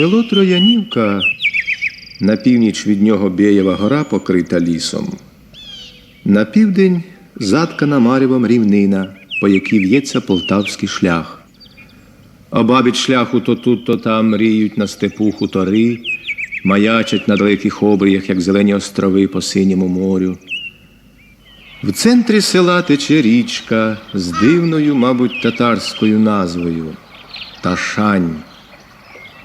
Село Троянівка на північ від нього Бієва гора покрита лісом. На південь заткана маревом рівнина, по якій в'ється полтавський шлях. Обабіч шляху то тут, то там мріють на степу хутори, маячать на далеких обріях, як зелені острови по синьому морю. В центрі села тече річка з дивною, мабуть, татарською назвою Ташань.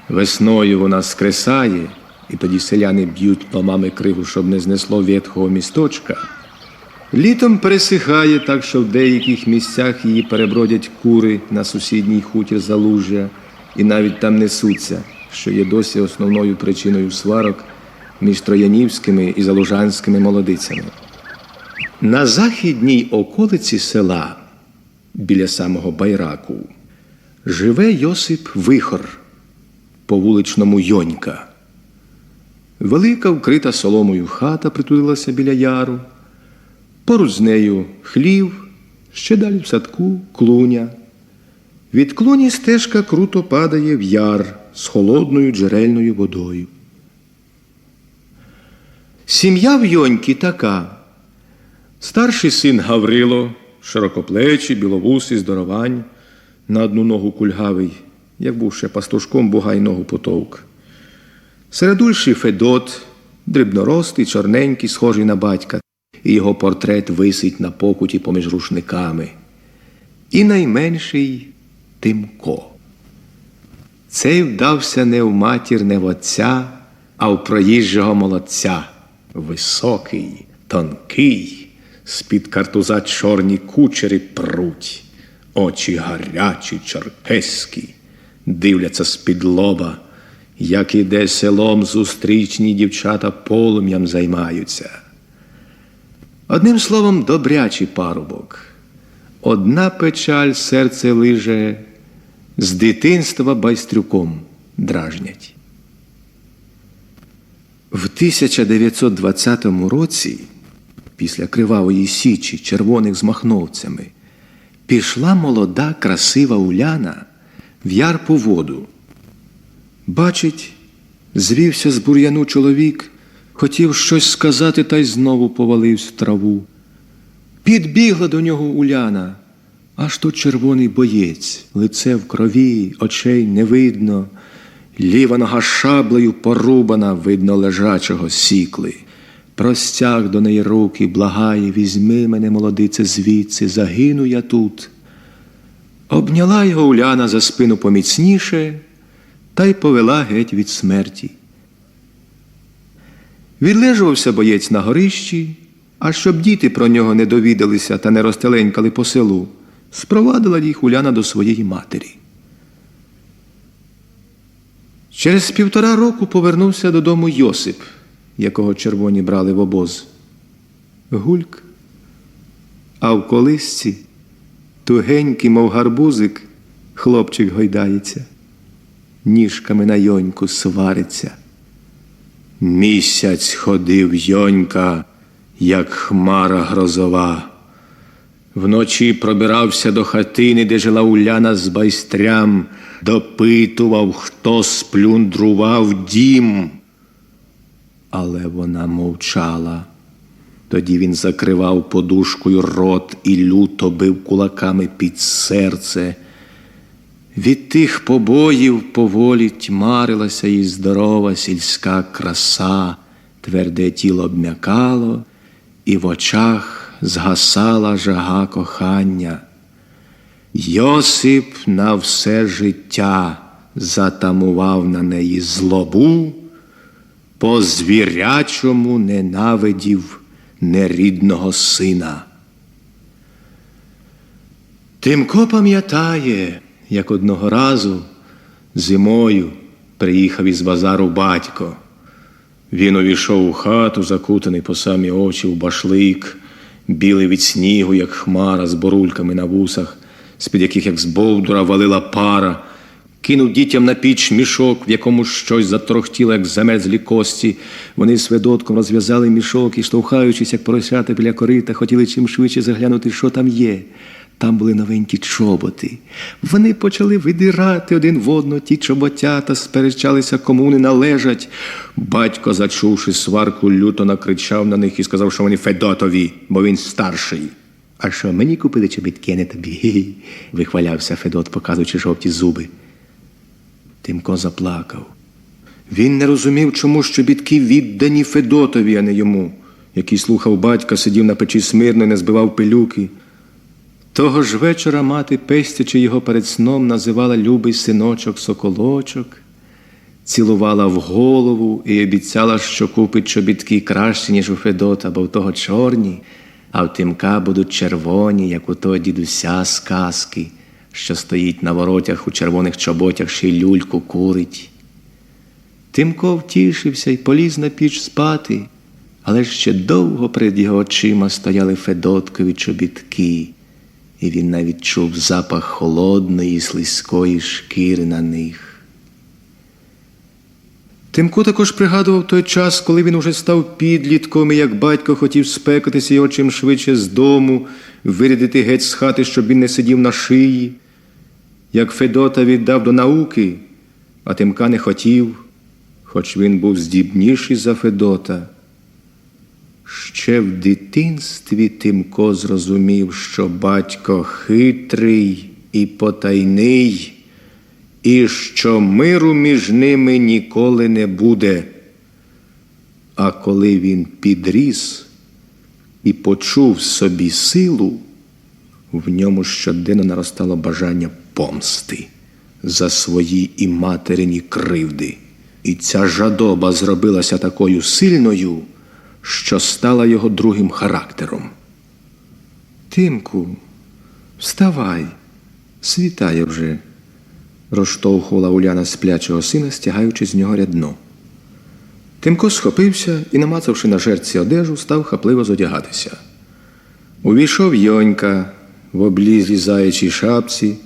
Весною вона скресає, і тоді селяни б'ють пломами криву, щоб не знесло ветхого місточка. Літом пересихає так, що в деяких місцях її перебродять кури на сусідній хутір Залужжя і навіть там несуться, що є досі основною причиною сварок між троянівськими і залужанськими молодицями. На західній околиці села, біля самого Байраку, живе Йосип Вихор, по вуличному Йонька. Велика вкрита соломою хата притулилася біля яру. Поруч з нею хлів, ще далі в садку клуня. Від клуні стежка круто падає в яр з холодною джерельною водою. Сім'я в Йоньки така. Старший син Гаврило, широкоплечий, біловусий, здоровань, на одну ногу кульгавий, як був ще пастушком бугай ногу потовк. Середульший Федот, дрібноростий, чорненький, схожий на батька, і його портрет висить на покуті поміж рушниками. І найменший Тимко. Цей вдався не в матір, не в отця, а в проїжджого молодця. Високий, тонкий, з-під картуза чорні кучері пруть, очі гарячі, чоркеські, дивляться з-під лоба, як іде селом зустрічні дівчата полум'ям займаються. Одним словом, добрячий парубок. Одна печаль серце лиже, з дитинства байстрюком дражнять. В 1920 році, після Кривавої Січі червоних з махновцями, пішла молода, красива Уляна в яр по воду. Бачить, звівся з бур'яну чоловік, хотів щось сказати, та й знову повалився в траву. Підбігла до нього Уляна, аж тут червоний боєць, лице в крові, очей не видно, ліва нога шаблею порубана, видно, лежачого сікли. Простяг до неї руки, благає, візьми мене, молодице, звідси, загину я тут. Обняла його Уляна за спину поміцніше та й повела геть від смерті. Відлежувався боєць на горищі, а щоб діти про нього не довідалися та не розтеленькали по селу, спровадила їх Уляна до своєї матері. Через півтора року повернувся додому Йосип, якого червоні брали в обоз. Гульк, а в колисці тугенький, мов гарбузик, хлопчик гойдається, ніжками на йоньку свариться. Місяць ходив йонька, як хмара грозова. Вночі пробирався до хатини, де жила Уляна з байстрям, допитував, хто сплюндрував дім. Але вона мовчала. Тоді він закривав подушкою рот і люто бив кулаками під серце. Від тих побоїв поволі тьмарилася і здорова сільська краса, тверде тіло обм'якало, і в очах згасала жага кохання. Йосип на все життя затамував на неї злобу, по звірячому ненавидів нерідного сина. Тимко пам'ятає, як одного разу зимою приїхав із базару батько. Він увійшов у хату, закутаний по самі очі в башлик, білий від снігу, як хмара, з борульками на вусах, з-під яких, як з бовдура, валила пара, кинув дітям на піч мішок, в якому щось затрохтіло, як замерзлі кості. Вони з Федотком розв'язали мішок і, штовхаючись, як поросята біля корита, хотіли чим швидше заглянути, що там є. Там були новенькі чоботи. Вони почали видирати один в одного ті чоботята, сперечалися, кому вони належать. Батько, зачувши сварку, люто накричав на них і сказав, що вони Федотові, бо він старший. А що мені купили чобітки, а не тобі? Вихвалявся Федот, показуючи жовті зуби. Тимко заплакав. Він не розумів, чому чобітки віддані Федотові, а не йому, який слухав батька, сидів на печі смирно і не збивав пилюки. Того ж вечора мати, пестячи його перед сном, називала любий синочок соколочок, цілувала в голову і обіцяла, що купить чобітки кращі, ніж у Федота, бо в того чорні, а в Тимка будуть червоні, як у того дідуся з казки, що стоїть на воротях у червоних чоботях, ще й люльку курить. Тимко втішився й поліз на піч спати, але ще довго перед його очима стояли Федоткові чобітки, і він навіть чув запах холодної, слизької шкіри на них. Тимко також пригадував той час, коли він уже став підлітком, і як батько хотів спекатися його чим швидше з дому, вирядити геть з хати, щоб він не сидів на шиї. Як Федота віддав до науки, а Тимка не хотів, хоч він був здібніший за Федота. Ще в дитинстві Тимко зрозумів, що батько хитрий і потайний, і що миру між ними ніколи не буде. А коли він підріс і почув собі силу, в ньому щоденно наростало бажання помсти за свої і материні кривди. І ця жадоба зробилася такою сильною, що стала його другим характером. Тимку, вставай, світає вже, розштовхувала Уляна сплячого сина, стягаючи з нього рядно. Тимко схопився і, намацавши на жерці одежу, став хапливо зодягатися. Увійшов Йонька в облізлій заячій шапці,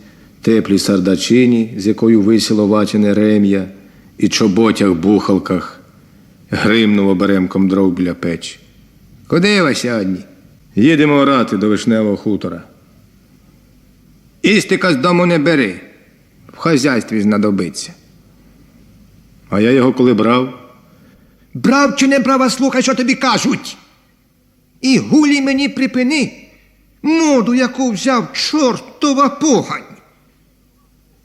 теплій сардачині, з якою висіло ватяне рем'я, і чоботях бухалках, гримнув оберемком дров біля печі. Куди ви сьогодні? Їдемо орати до вишневого хутора. Істика з дому не бери, в хазяйстві знадобиться. А я його коли брав? Брав чи не брав, а слухай, що тобі кажуть. І гулі мені припини, моду, яку взяв чортова погань.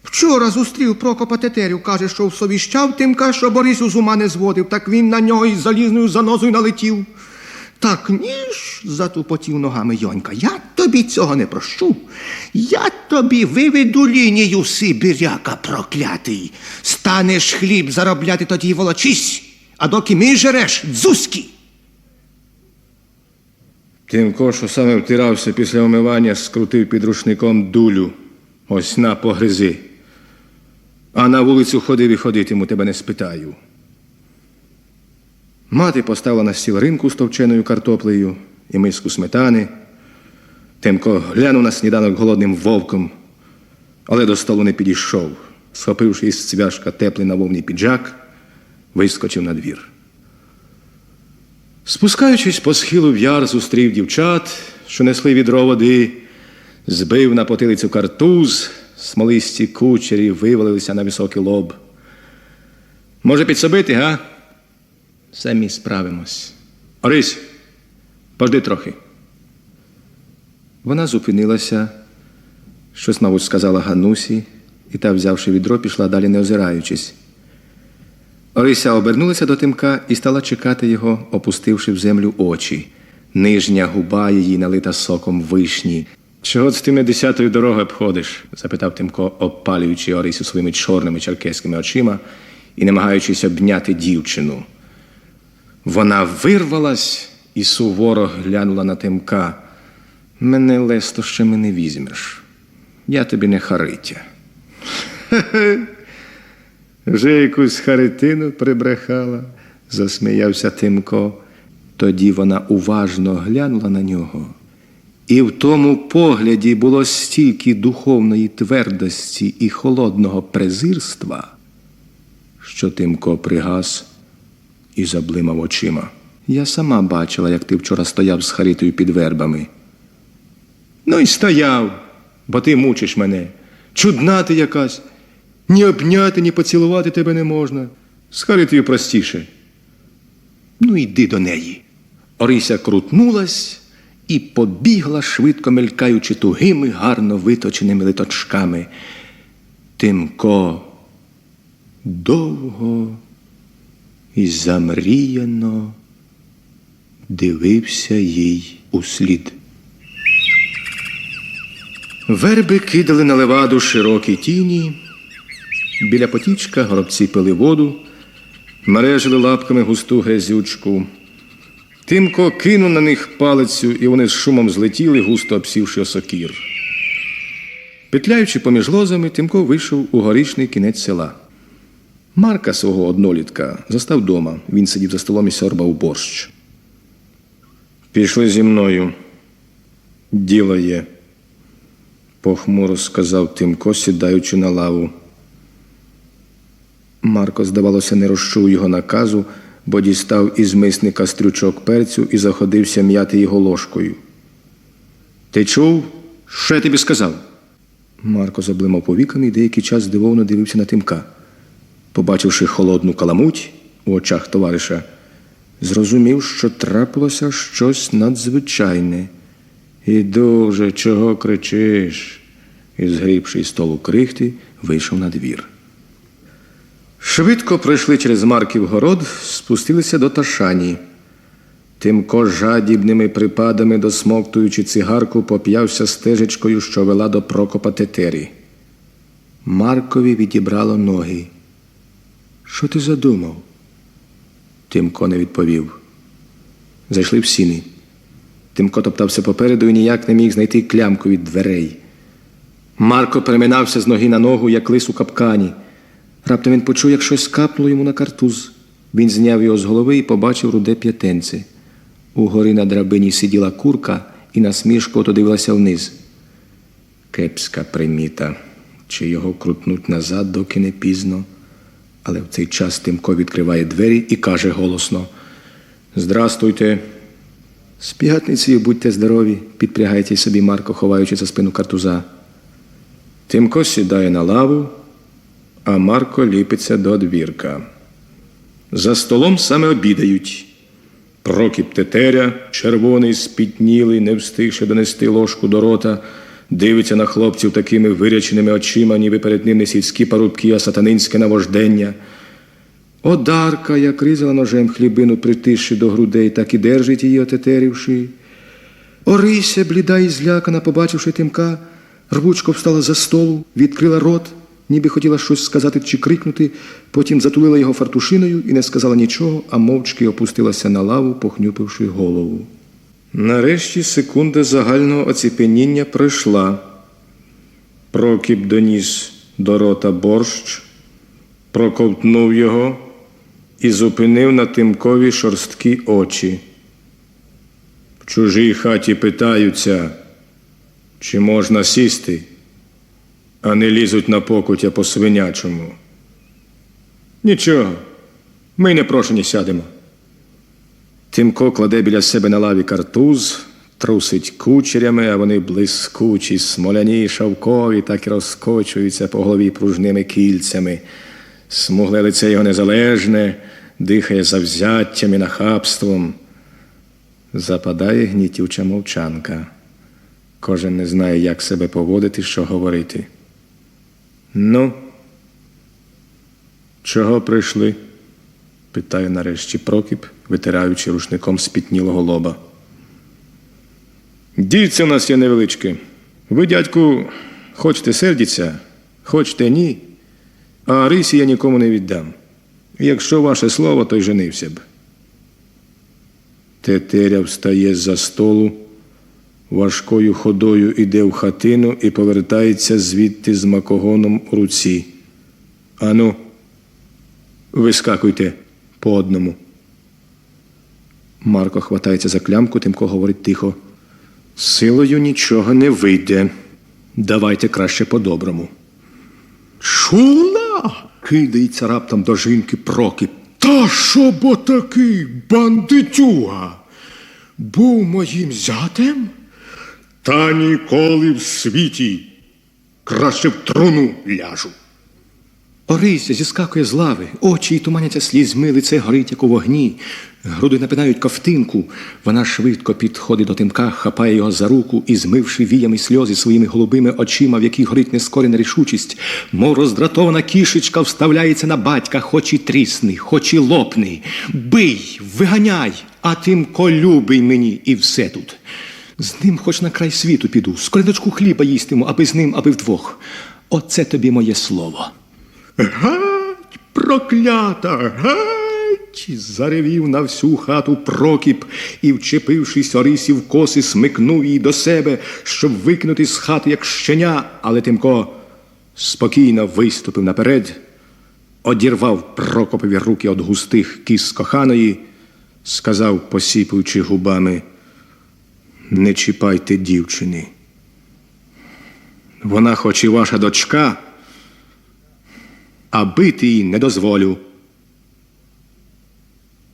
Вчора зустрів Прокопа Тетерів, каже, що всовіщав Тимка, що Борису з ума не зводив, так він на нього із залізною занозою налетів. Так ніж затупотів ногами Йонька. Я тобі цього не прощу. Я тобі виведу лінію Сибіряка проклятий. Станеш хліб заробляти тоді волочись, а доки ми жереш, дзузьки. Тимко, що саме втирався після омивання, скрутив під рушником дулю. Ось на погризи. А на вулицю ходив і ходитиму, тебе не спитаю. Мати поставила на стіл ринку з товченою картоплею і миску сметани. Тимко глянув на сніданок голодним вовком, але до столу не підійшов. Схопивши із цвяшка теплий навовний піджак, вискочив на двір. Спускаючись по схилу в яр, зустрів дівчат, що несли відро води, збив на потилицю картуз, смолисті кучері вивалилися на високий лоб. Може, підсобити, га? Самі справимось. Орись, пожди трохи. Вона зупинилася, щось, мабуть, сказала Ганусі, і та, взявши відро, пішла далі, не озираючись. Орися обернулася до Тимка і стала чекати його, опустивши в землю очі. Нижня губа її налита соком вишні. Чого з тим не десятою дороги обходиш? запитав Тимко, обпалюючи Орисю своїми чорними черкеськими очима і намагаючись обняти дівчину. Вона вирвалась і суворо глянула на Тимка. Мене лесто ще мене візьмеш. Я тобі не Харитя. Вже якусь харитину прибрехала, засміявся Тимко. Тоді вона уважно глянула на нього, і в тому погляді було стільки духовної твердості і холодного презирства, що Тимко пригас і заблимав очима. Я сама бачила, як ти вчора стояв з Харитою під вербами. Ну і стояв, бо ти мучиш мене. Чудна ти якась. Ні обняти, ні поцілувати тебе не можна. Скажи тобі простіше. Ну, йди до неї. Орися крутнулась і побігла, швидко мелькаючи тугими, гарно виточеними литочками. Тимко довго і замріяно дивився їй услід. Верби кидали на леваду широкі тіні. Біля потічка горобці пили воду, мережили лапками густу грязючку. Тимко кинув на них палицю, і вони з шумом злетіли, густо обсівши осокір. Петляючи поміж лозами, Тимко вийшов у горішний кінець села. Марка свого однолітка застав дома. Він сидів за столом і сьорбав борщ. Пішли зі мною. Діло є, похмуро сказав Тимко, сідаючи на лаву. Марко, здавалося, не розчув його наказу, бо дістав із мисника стрючок перцю і заходився м'яти його ложкою. Ти чув? Що я тобі сказав? Марко заблимав повіками і деякий час здивовано дивився на Тимка. Побачивши холодну каламуть у очах товариша, зрозумів, що трапилося щось надзвичайне. І дуже чого кричиш? І, згрібши із столу крихти, вийшов на двір. Швидко пройшли через Марків город, спустилися до Ташані. Тимко жадібними припадами, досмоктуючи цигарку, поп'явся стежечкою, що вела до Прокопа Тетері. Маркові відібрало ноги. Що ти задумав? Тимко не відповів. Зайшли в сіни. Тимко топтався попереду і ніяк не міг знайти клямку від дверей. Марко переминався з ноги на ногу, як лис у капкані. Раптом він почув, як щось капнуло йому на картуз. Він зняв його з голови і побачив руде п'ятенце. Угори на драбині сиділа курка і насмішко дивилася вниз. Кепська приміта. Чи його крутнуть назад, доки не пізно. Але в цей час Тимко відкриває двері і каже голосно: Здрастуйте. З п'ятницею будьте здорові, підпрягається собі Марко, ховаючи за спину картуза. Тимко сідає на лаву, а Марко ліпиться до двірка. За столом саме обідають. Прокіп Тетеря, червоний, спітнілий, не встигши донести ложку до рота, дивиться на хлопців такими виряченими очима, ніби перед ним не сільські парубки, а сатанинське навождення. Одарка, як різала ножем хлібину, притисши до грудей, так і держить її, отетерівши. Орися, бліда і злякана, побачивши тимка, рвучко встала за столу, відкрила рот, ніби хотіла щось сказати чи крикнути, потім затулила його фартушиною і не сказала нічого, а мовчки опустилася на лаву, похнюпивши голову. Нарешті секунда загального оціпеніння пройшла. Прокіп доніс до рота борщ, проковтнув його і зупинив на тимкові шорсткі очі. В чужій хаті питаються, чи можна сісти, а не лізуть на покуття по свинячому. Нічого, ми й непрошені сядемо. Тимко кладе біля себе на лаві картуз, трусить кучерями, а вони блискучі, смоляні, шовкові, так і розкочуються по голові пружними кільцями. Смугле лице його незалежне, дихає завзяттям і нахабством. Западає гнітюча мовчанка. Кожен не знає, як себе поводити, що говорити. Ну, чого прийшли? питає нарешті Прокіп, витираючи рушником спітнілого лоба. Дівця у нас є невеличке. Ви, дядьку, хочете сердіться, хочете ні, а рисі я нікому не віддам. Якщо ваше слово, то й женився б. Тетеря встає з-за столу, важкою ходою іде в хатину і повертається звідти з макогоном у руці. Ану, вискакуйте по одному. Марко хватається за клямку, Тимко говорить тихо. Силою нічого не вийде. Давайте краще по-доброму. Чула? Кидається раптом до жінки Прокіп. Та що бо такий бандитюга? Був моїм зятем? Та ніколи в світі. Краще в труну ляжу. Орися зіскакує з лави, очі й туманяться слізьми, лице горить, як у вогні. Груди напинають ковтинку. Вона швидко підходить до тимка, хапає його за руку і, змивши віями сльози своїми голубими очима, в яких горить нескорена рішучість, мов роздратована кішечка вставляється на батька, хоч і трісни, хоч і лопни. Бий, виганяй, а тимко любий мені, і все тут. З ним хоч на край світу піду, з колядочку хліба їстиму, аби з ним, аби вдвох. Оце тобі моє слово. Гать, проклята, гать! заревів на всю хату Прокіп і, вчепившись Орисі в коси, смикнув її до себе, щоб викинути з хати, як щеня, але Тимко спокійно виступив наперед, одірвав Прокопові руки від густих кіз коханої, сказав, посіпуючи губами, не чіпайте дівчини. Вона, хоч і ваша дочка, а бити її не дозволю.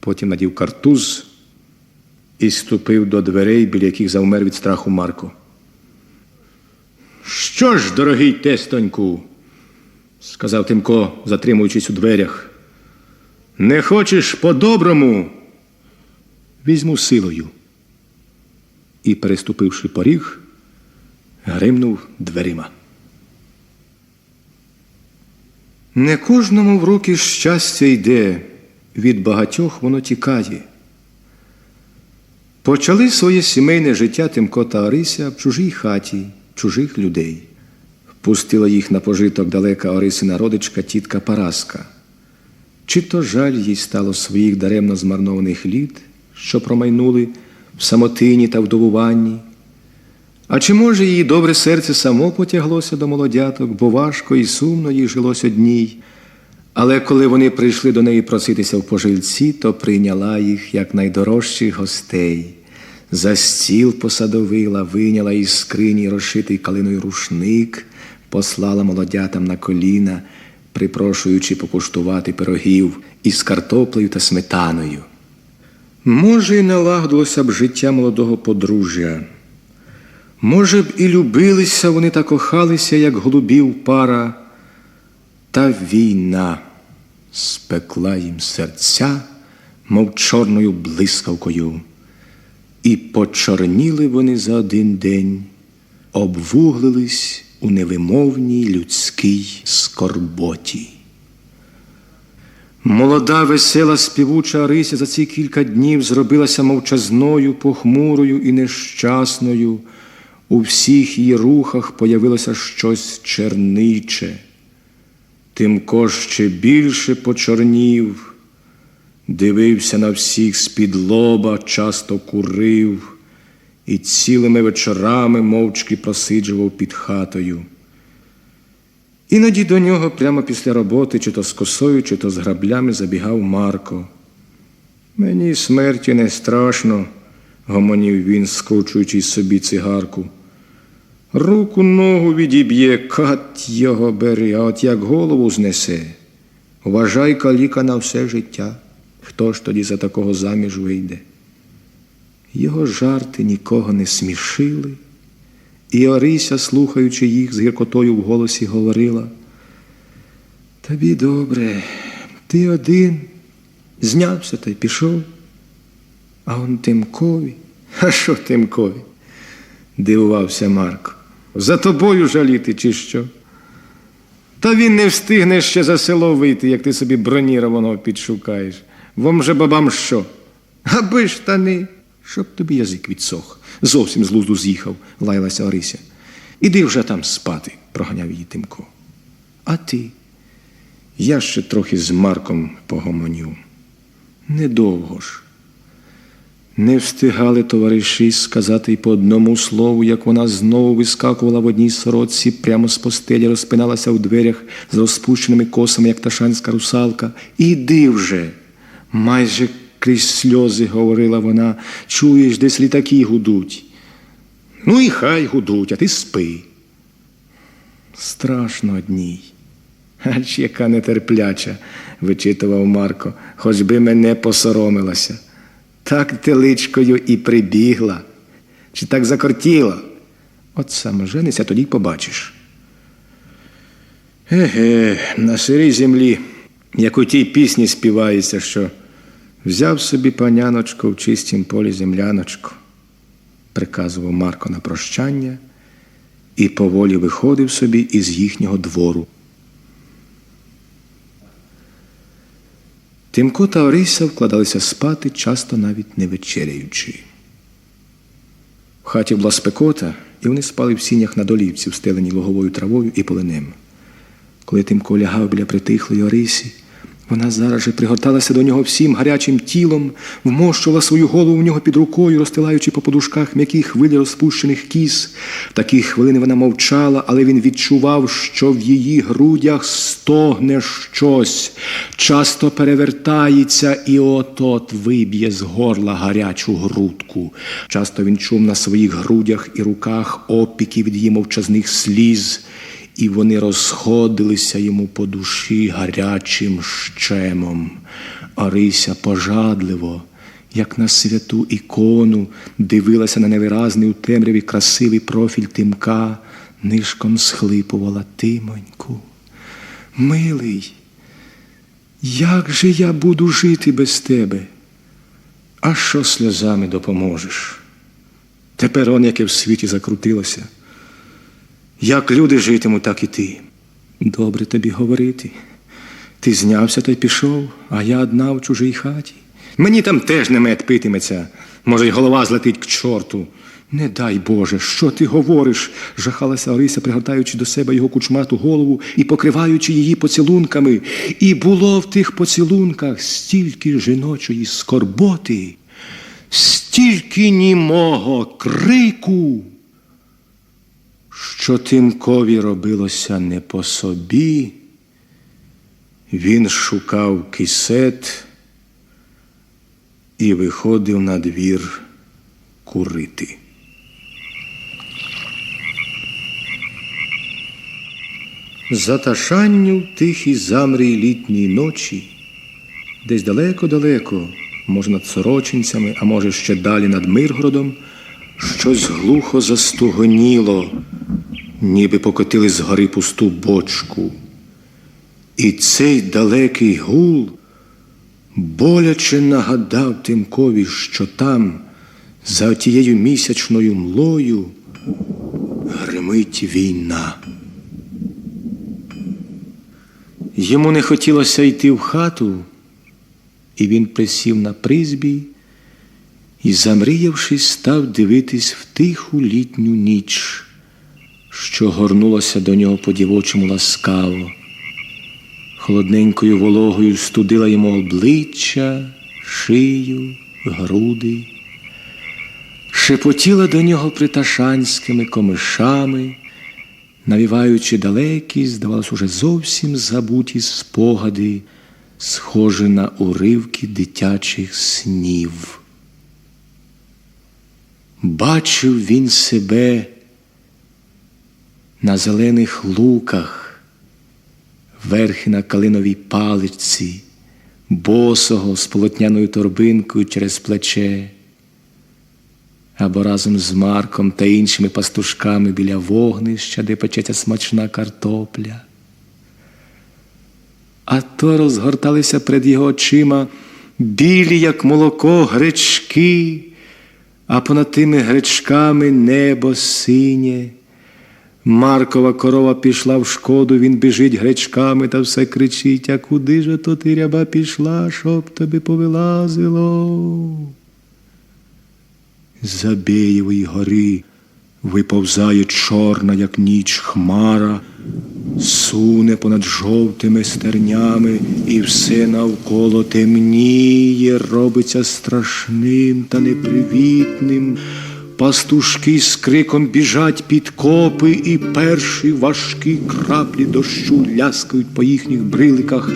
Потім надів картуз і ступив до дверей, біля яких завмер від страху Марко. Що ж, дорогий тестоньку, сказав Тимко, затримуючись у дверях. Не хочеш по-доброму? Візьму силою. І, переступивши поріг, гримнув дверима. Не кожному в руки щастя йде, від багатьох воно тікає. Почали своє сімейне життя Тимко та Орися в чужій хаті, чужих людей. Пустила їх на пожиток далека Орисина родичка тітка Параска. Чи то жаль їй стало своїх даремно змарнованих літ, що промайнули в самотині та вдовуванні, а чи може її добре серце само потяглося до молодяток, бо важко і сумно їй жилось одній. Але коли вони прийшли до неї проситися в пожильці, то прийняла їх як найдорожчих гостей. За стіл посадовила, виняла із скрині розшитий калиною рушник, послала молодятам на коліна, припрошуючи покуштувати пирогів із картоплею та сметаною. Може, й налагодилося б життя молодого подружжя. Може б, і любилися вони та кохалися, як голубів пара, та війна спекла їм серця, мов чорною блискавкою, і почорніли вони за один день, обвуглились у невимовній людській скорботі. Молода, весела, співуча Рися за ці кілька днів зробилася мовчазною, похмурою і нещасною. У всіх її рухах появилося щось черниче. Тимко ще більше почорнів, дивився на всіх з-під лоба, часто курив і цілими вечорами мовчки просиджував під хатою. Іноді до нього прямо після роботи, чи то з косою, чи то з граблями забігав Марко. Мені смерті не страшно, гомонів він, скручуючи собі цигарку. Руку ногу відіб'є, кат його бери, а от як голову знесе. Вважай каліка на все життя. Хто ж тоді за такого заміж вийде? Його жарти нікого не смішили, і Орися, слухаючи їх, з гіркотою в голосі говорила. Тобі добре, ти один, знявся та й пішов. А он Тимкові. А що Тимкові? дивувався Марко. За тобою жаліти, чи що? Та він не встигне ще за село вийти, як ти собі бронірованого підшукаєш. Вам же бабам що? Аби штани, щоб тобі язик відсох. Зовсім з лузду з'їхав, лаялася Орися. Іди вже там спати, проганяв її Тимко. А ти? Я ще трохи з Марком погомоню. Недовго ж. Не встигали товариші сказати й по одному слову, як вона знову вискакувала в одній сорочці, прямо з постелі розпиналася у дверях з розпущеними косами, як ташанська русалка. Іди вже. Майже крізь сльози говорила вона. Чуєш, десь літаки гудуть. Ну і хай гудуть, а ти спи. Страшно одній. Ач яка нетерпляча, вичитував Марко, хоч би мене посоромилася. Так теличкою і прибігла, чи так закортіла. От саме женися, тоді побачиш. Еге, на сирій землі, як у тій пісні співається, що взяв собі паняночку в чистім полі земляночку, приказував Марко на прощання і поволі виходив собі із їхнього двору. Тимко та Орися вкладалися спати, часто навіть не вечеряючи. В хаті була спекота, і вони спали в сінях на долівці, встеленій луговою травою і полинем. Коли Тимко лягав біля притихлої Орисі, вона зараз же пригорталася до нього всім гарячим тілом, вмощувала свою голову в нього під рукою, розстилаючи по подушках м'які хвилі розпущених кіз. В такі хвилини вона мовчала, але він відчував, що в її грудях стогне щось, часто перевертається і от-от виб'є з горла гарячу грудку. Часто він чув на своїх грудях і руках опіки від її мовчазних сліз і вони розходилися йому по душі гарячим щемом. Орися пожадливо, як на святу ікону, дивилася на невиразний у темряві красивий профіль тимка, нишком схлипувала Тимоньку. Милий, як же я буду жити без тебе? А що сльозами допоможеш? Тепер он яке в світі закрутилося. Як люди житимуть, так і ти. Добре тобі говорити. Ти знявся та й пішов, а я одна в чужій хаті. Мені там теж не мед питиметься. Може, й голова злетить к чорту. Не дай Боже, що ти говориш? жахалася Орися, пригортаючи до себе його кучмату голову і покриваючи її поцілунками. І було в тих поцілунках стільки жіночої скорботи, стільки німого крику що Тимкові робилося не по собі, він шукав кисет і виходив на двір курити. Заташанню в тихій замрій літній ночі, десь далеко-далеко, може над сорочинцями, а може ще далі над Миргородом, щось глухо застугоніло, ніби покотили з гори пусту бочку. І цей далекий гул боляче нагадав Тимкові, що там, за тією місячною млою, гримить війна. Йому не хотілося йти в хату, і він присів на призбі і, замріявшись, став дивитись в тиху літню ніч, що горнулося до нього по дівочому ласкаво. Холодненькою вологою студила йому обличчя, шию, груди, шепотіла до нього приташанськими комишами, навіваючи далекі, здавалось, уже зовсім забуті спогади, схожі на уривки дитячих снів. Бачив він себе на зелених луках, верхи на калиновій паличці, босого з полотняною торбинкою через плече, або разом з Марком та іншими пастушками біля вогнища, де печеться смачна картопля. А то розгорталися перед його очима білі, як молоко, гречки, а понад тими гречками небо синє. Маркова корова пішла в шкоду, він біжить гречками та все кричить, а куди ж то ти ряба пішла, щоб тобі повилазило? З Забєєвої гори виповзає чорна, як ніч, хмара, суне понад жовтими стернями, і все навколо темніє, робиться страшним та непривітним. Пастушки з криком біжать під копи, і перші важкі краплі дощу ляскають по їхніх бриликах.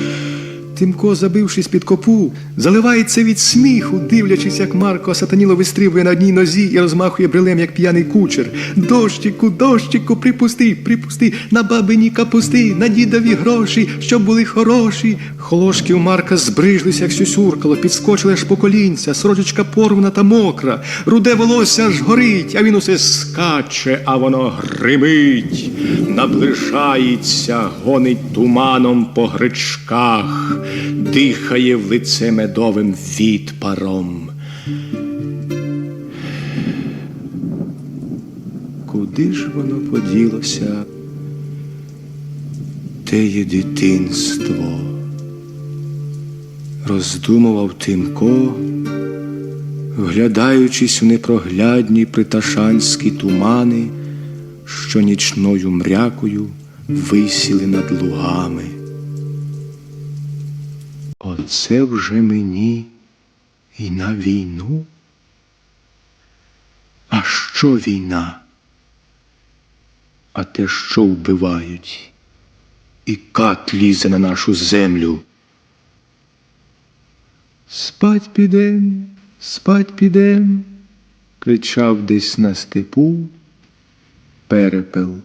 Тимко, забившись під копу, заливається від сміху, дивлячись, як Марко сатаніло вистрибує на одній нозі і розмахує брилем, як п'яний кучер. Дощику, дощику, припусти, припусти, на бабині капусти, на дідові гроші, щоб були хороші. Холошки у Марка збрижилися, як сюсюркало, підскочили аж по колінця, сорочечка порвана та мокра, руде волосся аж горить, а він усе скаче, а воно гримить. наближається, гонить туманом по гречках, дихає в лице медовим відпаром. Куди ж воно поділося? Теє дитинство, роздумував Тимко, вглядаючись в непроглядні приташанські тумани, що нічною мрякою висіли над лугами. Оце вже мені і на війну. А що війна? А те, що вбивають, і кат лізе на нашу землю. Спать підем, спать підем, кричав десь на степу перепел.